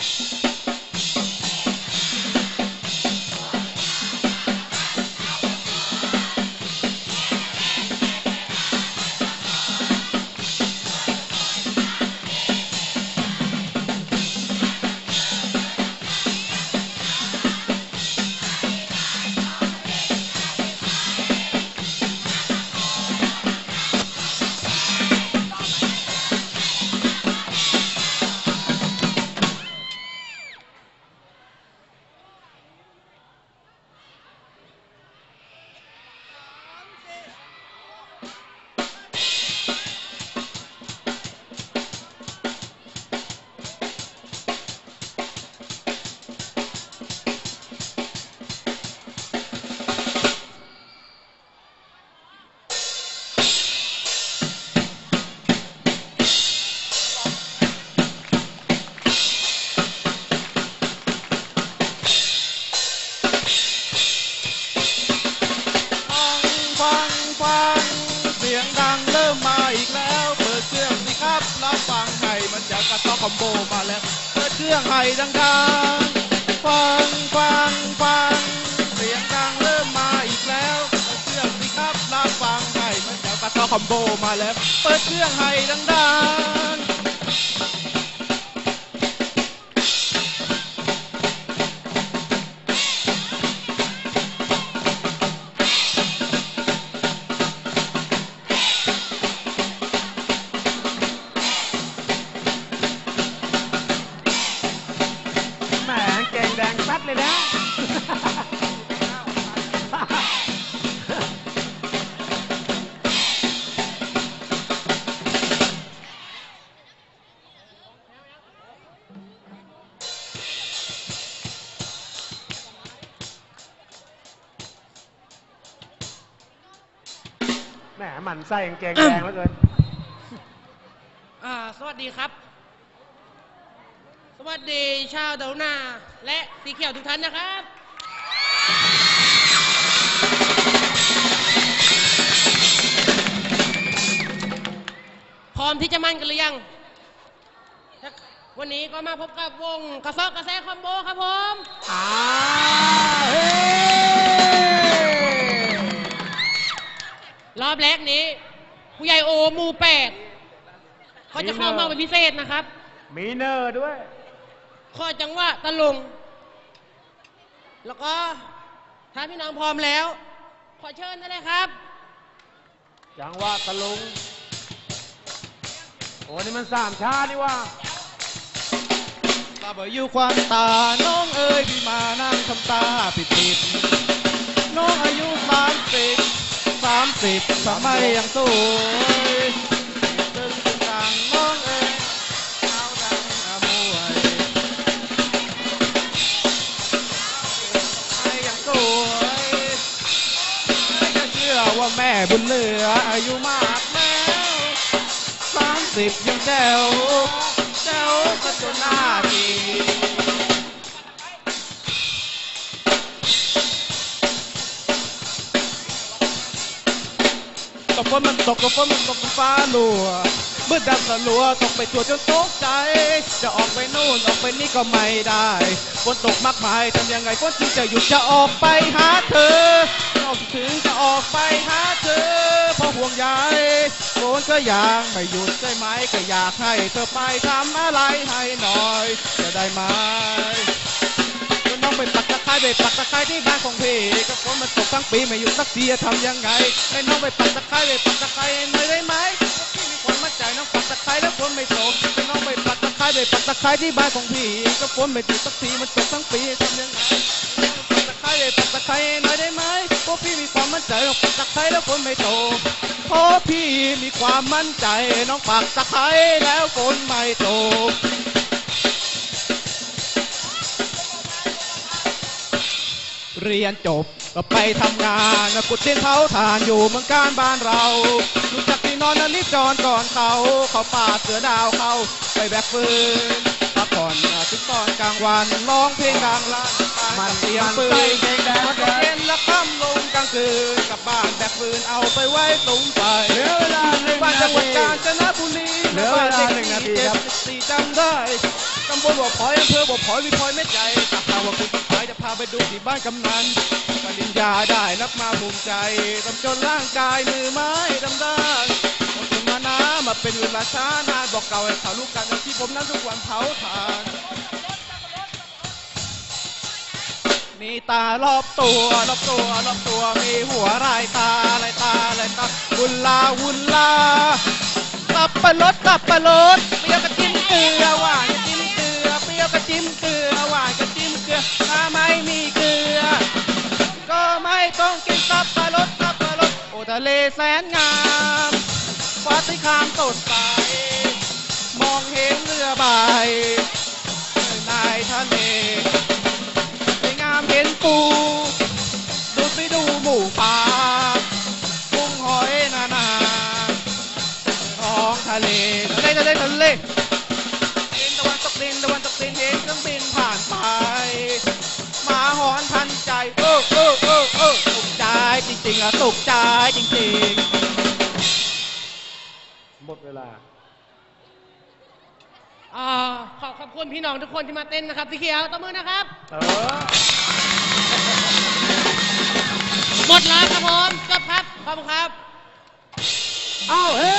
you อมโบมาแล้วเปิดเครื่องไห้ดังๆฟังฟังฟังเสียงดังเริ่มมาอีกแล้วเปิดเครื่องสิครับรับฟังให้มันจะปะทอคอมโบมาแล้วเปิดเครื่องไห้ดังๆ นะ แหมหมันไส้กางเกงแดงแล้วเกิน อ่าสวัสดีครับ สวัสดีชาวดาวนาและสีเขียวทุกท่านนะครับ พร้อมที่จะมั่นกันหรือยัง วันนี้ก็มาพบกับวงกระซอกกระแซคอมโบครับผมอ่าเฮ้รอบแรกนี้ ผู้ใหญ่โอหมูแปดเขาจะเข้ามาเป็นพิเศษนะครับ มีเนอร์ด้วย ข้อจังหวะตะลงแล้วก็ถ้าพี่น้องพร้อมแล้ว ขอเชิญได้เลยครับ จังหวะตะลุง โอ้นี่มันสามชาตินี่ว่าตาบอยู่ควันตา น้องเอ๋ยพี่มานั่งทำตาปิดปิดๆน้องอายุสามสิบสามสิบทำไมยังสวย แม่บุญเหลืออายุมากแล้วสามสิบยังแจ๋วแจ๋วก็จนหน้าดีตกฝนมันตกตกฝนมันตกฟ้าหลัวมืดดำสลัวตกไปทั่วจนตกใจ จะออกไปนู่นออกไปนี่ก็ไม่ได้ฝนตกมากมายทำยังไงฝนจึงจะหยุดจะออกไปหาเธอ ไปหาเธอเพราะห่วงใยฝนก็อยังไม่หยุดใช่ไหมก็อยากให้เธอไปทำอะไรให้หน่อย จะได้ไหมน้องไปปักตะไคร้ไปปักตะไคร้ที่บ้านของพี่ก็ฝนมันตกทั้งปีไม่หยุดสักทีจะทำยังไงให้น้องไปปักตะไคร้ไปปักตะไคร้หน่อยได้ไหมพี่มีความมั่นใจน้องปักตะไคร้แล้วฝนไม่ตกให้น้องไปปักตะไคร้ไปปักตะไคร้ที่บ้านของพี่ก็ฝนไม่หยุดสักทีมันตกทั้งปีทำยังไง ไอ้ปปักตะไคร้หน่อยได้ไหมเพราะพี่มีความมั่นใจน้องปักตะไคร้แล้วฝนไม่ตกเพราะพี่มีความมั่นใจน้องปักตะไคร้แล้วฝนไม่ตกเรียนจบก็ไปทำงานนะกุดเส้นเผาถ่านอยู่เมืองการบ้านเรารู้จักที่นอนนั้นรีบจอนก่อนเขาเขาป่าเสือดาวเขาไปแบกฟืน พักผ่อนถึงตอนกลางวันร้องเพลงดังลั่นมันเสียงมันปืนเกงแดงมันเย็นและค่ำลงกลางคืนกลับบ้านแบกฟืนเอาไปไว้ตุ่มไฟเหลือเวลาหนึ่งนาทีบ้านจังหวัดกาญจนบุรีเหลือเวลาหนึ่งนาทีครับสี่จำได้ตำบลบ่อพลอยอำเภอบ่อพลอยวิพลอยแม่ใจถ้าหากว่าคุณต้องไปจะพาไปดูที่บ้านกำนันปริญญาได้รับมาภูมิใจทำจนร่างกายมือไม้ดำด้าน มานะมาเป็นเวลาช้านานบอกเก่าให้ข่าวลูกกันที่ผมนั้นทุกวันเผาถ่านมีตารอบตัวรอบตัวรอบตัวมีหัวลายตาลายตาลายตาวุนลาวุนลาตับปะรดตับปะรดเปรี้ยวกับจิ้มเกลือหวานกับจิ้มเกลือเปรี้ยวกับจิ้มเกลือหวานกับจิ้มเกลือถ้าไม่มีเกลือ ก็ไม่ต้องกินตับปะรดตับปะรดโอทะเลแสนงาม ฟ้าสีครามสดใสมองเห็นเรือใบในทะเลสวยงามเห็นปู ดูไปดูหมู่ป่ากุ้งหอยนานาท้องทะเลทะเลทะเลทะเลเห็นตะวันตกดินตะวันตกดินเห็นเครื่องบินผ่านไปหมาหอนทันใจเออเออเออเออตกใจจริงๆอะตกใจจริงๆ เวลาอ่าขอขอบคุณพี่น้องทุกคนที่มาเต้นนะครับสีเขียวตบมือนะครับ เออหมดแล้วครับผมจบครับ ขอบคุณครับ เอ้าเฮ้